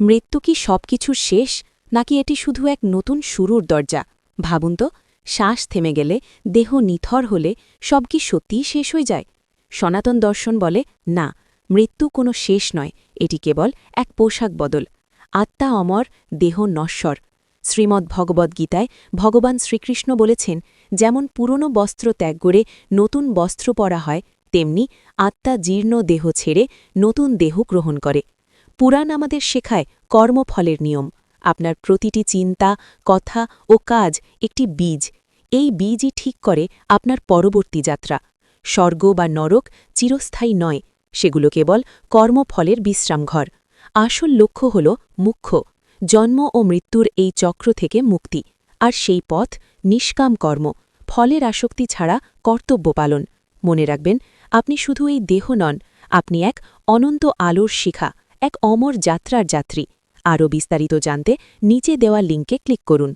মৃত্যু কি সব কিছুর শেষ, নাকি এটি শুধু এক নতুন শুরুর দরজা? ভাবুন তো, শ্বাস থেমে গেলে, দেহ নিথর হলে সব কি সত্যিই শেষ হয়ে যায়? সনাতন দর্শন বলে, না, মৃত্যু কোনো শেষ নয়, এটি কেবল এক পোশাক বদল। আত্মা অমর, দেহ নশ্বর। শ্রীমদ্ ভগবদ্গীতায় ভগবান শ্রীকৃষ্ণ বলেছেন, যেমন পুরনো বস্ত্র ত্যাগ করে নতুন বস্ত্র পরা হয়, তেমনি আত্মা জীর্ণ দেহ ছেড়ে নতুন দেহ গ্রহণ করে। পুরাণ আমাদের শেখায় কর্মফলের নিয়ম। আপনার প্রতিটি চিন্তা, কথা ও কাজ একটি বীজ। এই বীজই ঠিক করে আপনার পরবর্তী যাত্রা। স্বর্গ বা নরক চিরস্থায়ী নয়, সেগুলো কেবল কর্মফলের বিশ্রামঘর আসল লক্ষ্য হল মুখ্য। জন্ম ও মৃত্যুর এই চক্র থেকে মুক্তি। আর সেই পথ নিষ্কাম কর্ম। ফলের আসক্তি ছাড়া কর্তব্য পালন। মনে রাখবেন, আপনি শুধু এই দেহ নন, আপনি এক অনন্ত আলোর শিখা। এক অমর যাত্রার যাত্রী। আরও বিস্তারিত জানতে নিচে দেওয়া লিঙ্কে ক্লিক করুন।